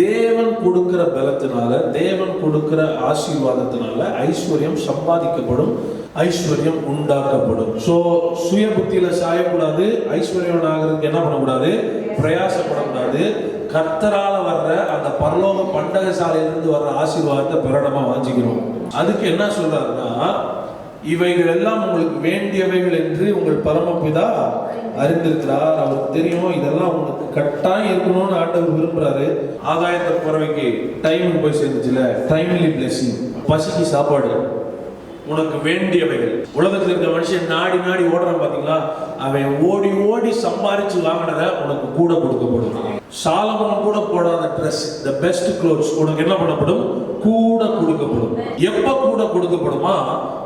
தேவன் கொடுக்கிற பலத்தினால தேவன் கொடுக்கிற ஆசீர்வாதத்தினால ஐஸ்வர்யம் சம்பாதிக்கப்படும் ஐஸ்வர்யம் உண்டாக்கப்படும். சோ சுய புத்தியில சாயக்கூடாது ஐஸ்வர்யம் ஆகிறதுக்கு என்ன பண்ணக்கூடாது? பிரயாசப்படக்கூடாது. கர்த்தரால வர்ற அந்த பரலோக பண்டக சாலையிலிருந்து வர்ற ஆசீர்வாதத்தை பிரகடமா வாஞ்சிக்கிறோம். அதுக்கு என்ன சொல்றாருன்னா இவைகள் எல்லாம் உங்களுக்கு வேண்டியவைகள் என்று உங்கள் பரமபிதா அறிந்திருக்கிறார். அவருக்கு தெரியும் இதெல்லாம் உங்களுக்கு கட்டாயம் இருக்கணும்னு ஆண்டவர் விரும்புறாரு. ஆதாயத்தை பறவைக்கு டைம் போய் சேர்ந்துச்சுல டைம்லி பிளெஸிங் பசிக்கு சாப்பாடு. உனக்கு வேண்டியவைகள். உலகத்தில் இருக்க மனுஷன் நாடி நாடி ஓடுறான் பாத்தீங்களா? அவன் ஓடி ஓடி சம்பாரிச்சு வாங்கினத உனக்கு கூட கொடுக்கப்படும். சாலமன் கூட போடாத ட்ரெஸ் த பெஸ்ட் க்ளோத்ஸ் உனக்கு என்ன பண்ணப்படும்? கூட கொடுக்கப்படும். எப்ப கூட கொடுக்கப்படுமா?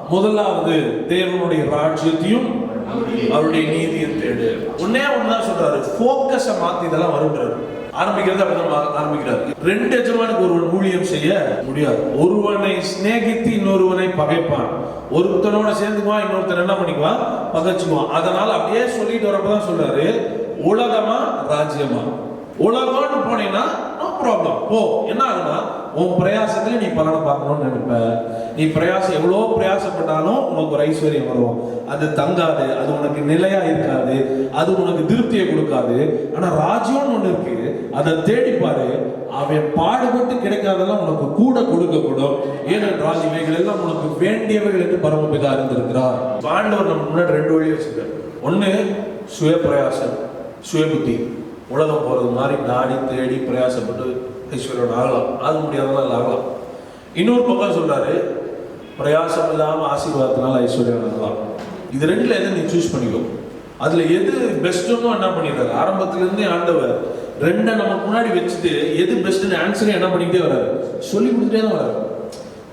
முதலாவது தேவனுடைய ராஜ்யத்தையும் அவருடைய நீதியை தேடு. ஒன்னே ஒண்ணுதான் சொல்றாரு. போக்கஸ மாத்தி இதெல்லாம் வருன்றாரு ஆரம்பிக்கிறது அப்படிதான் ஆரம்பிக்கிறார். ரெண்டு எஜமானுக்கு ஒருவன் ஊழியம் செய்ய முடியாது. ஒருவனை சிநேகித்து இன்னொருவனை பகைப்பான். ஒருத்தனோட சேர்ந்துக்குவான் இன்னொருத்தன் என்ன பண்ணிக்குவான் பகைச்சுக்குவான். அதனால அப்படியே சொல்லிட்டு வரப்பதான் சொல்றாரு. உலகமா ராஜ்யமா? உலகம்னு போனீங்கன்னா ப்ராப்ளம் போ. என்ன ஆகுனா உன் பிரயாசத்துல நீ பலனை பார்க்கணும்னு நினைப்ப. நீ பிரயாசம் எவ்வளோ பிரயாசப்பட்டாலும் உனக்கு ஒரு ஐஸ்வர்யம் வரும். அது தங்காது அது உனக்கு நிலையா இருக்காது அது உனக்கு திருப்தியை கொடுக்காது. ஆனா ராஜ்யம்னு ஒண்ணு இருக்கு. அதை தேடி அவன் பாடுபட்டு கிடைக்காதெல்லாம் உனக்கு கூட கொடுக்கப்படும். ஏனென்றால் இவைகள் எல்லாம் உனக்கு வேண்டியவைகள் என்று பரமபிதா இருந்திருக்கிறார் ஆண்டவர் நம்ம முன்னாடி ரெண்டு வழி வச்சிருக்காரு. ஒன்று சுய பிரயாசம் சுய புத்தி உலகம் போகிறது மாதிரி நாடி தேடி பிரயாசப்பட்டு ஐஸ்வர்யோட ஆகலாம். ஆக முடியாதனால ஆகலாம். இன்னொரு பக்கம் சொல்கிறாரு பிரயாசம் இல்லாமல் ஆசீர்வாதத்தினால ஐஸ்வர்யம் ஆகலாம் இது ரெண்டில் எதை நீ சூஸ் பண்ணிக்கோ. அதில் எது பெஸ்ட்டுன்னு என்ன பண்ணிடுறாரு? ஆரம்பத்துலேருந்தே ஆண்டவர் ரெண்டை நமக்கு முன்னாடி வச்சுட்டு எது பெஸ்ட்னு ஆன்சரே என்ன பண்ணிக்கிட்டே வராரு சொல்லி கொடுத்துட்டே தான் வராரு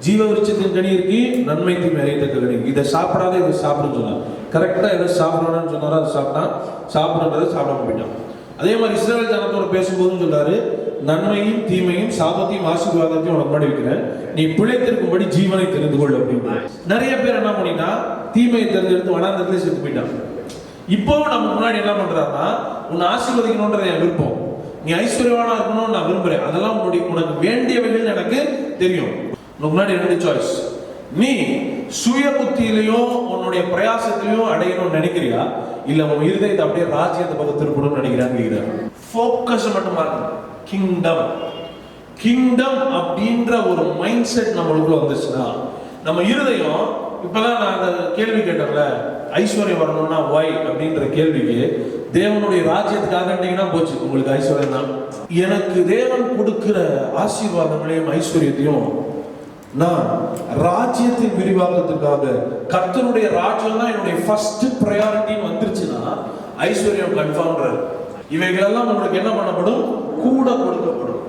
ஜீவ விருச்சத்தின் கனி இருக்கு நன்மை தீமை அறியத்தக்க கனி. இதை சாப்பிடாத இதை சாப்பிடுன்னு சொன்னார். கரெக்டாக எதை சாப்பிடணும்னு சொன்னாரோ? அதை சாப்பிட்டான். சாப்பிடுறதை சாப்பிடாம போயிட்டான். அதே மாதிரி இஸ்ரேல் ஜனத்தோட பேசும்போதும் சொல்றாரு நன்மையும் தீமையும் சாபத்தையும் ஆசீர்வாதத்தையும் உனக்கு முன்னாடி வைக்கிறேன். நீ பிழைத்திருக்கும்படி ஜீவனை தெரிந்து கொள் அப்படின்னு. நிறைய பேர் என்ன பண்ணிட்டா தீமையை தெரிஞ்செடுத்து வனாந்தரத்திலே செத்து போயிட்டான். இப்போவும் நம்ம முன்னாடி என்ன பண்றாருன்னா உன்னை ஆசீர்வதிக்கணும்ன்றது என் விருப்பம். நீ ஐஸ்வர்யவானா இருக்கணும்னு நான் விரும்புறேன். அதெல்லாம் உன்னுடைய உனக்கு வேண்டியவைகள் எனக்கு தெரியும். உனக்கு முன்னாடி ரெண்டு சாய்ஸ் நீ சுய புத்தியிலையோ உன்னுடைய பிரயாசத்திலையோ அடையணும்னு நினைக்கிறியா? இல்ல உன் இருதயத்தை அப்படியே ராஜ்யத்தை பக்கம் திருப்பணும்னு நினைக்கிறான்னு ஃபோக்கஸ் மட்டும் கிங்டம் கிங்டம் அப்படின்ற ஒரு மைண்ட் செட் நம்மளுக்குள்ள வந்துச்சுன்னா நம்ம இருதயம் இப்பதான் நான் அந்த கேள்வி கேட்டேன்ல ஐஸ்வர்யம் வரணும்னா ஒய் அப்படின்ற கேள்விக்கு தேவனுடைய ராஜ்யத்துக்காக போச்சு. உங்களுக்கு ஐஸ்வர்யம் தான் எனக்கு தேவன் கொடுக்கிற ஆசீர்வாதங்களையும் ஐஸ்வர்யத்தையும் நான் ராஜ்யத்தின் விரிவாக்கத்துக்காக கர்த்தனுடைய ராஜ்யம் தான் என்னுடைய ஃபர்ஸ்ட் ப்ரையாரிட்டின்னு வந்துருச்சுன்னா ஐஸ்வர்யம் கன்ஃபார்ம்ன்றார் இவைகளெல்லாம் உங்களுக்கு என்ன பண்ணப்படும்? கூட கொடுக்கப்படும்.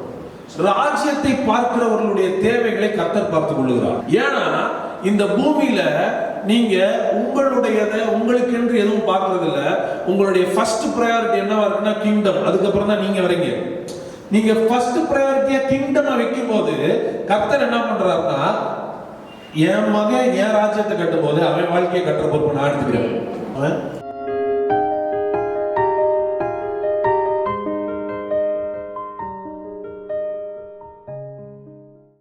ராஜ்யத்தை பார்க்கிறவர்களுடைய தேவைகளை கர்த்தர் பார்த்துக் கொள்ளுகிறார். ஏன்னா இந்த பூமியில நீங்க உங்களுடையதை உங்களுக்கென்று எதுவும் பார்க்கறது இல்ல உங்களுடைய ஃபர்ஸ்ட் ப்ரையாரிட்டி என்னவா இருக்குன்னா கிங்டம் அதுக்கப்புறம் தான் நீங்க வரீங்க. நீங்க ஃபர்ஸ்ட் ப்ரையாரிட்டியா கிங்டம் வைக்கும் போது கர்த்தர் என்ன பண்றாருன்னா என் மகன் என் ராஜ்யத்தை கட்டும் போது அவன் வாழ்க்கையை கட்டுற பொறுப்பு நான் எடுத்துக்கிறேன்.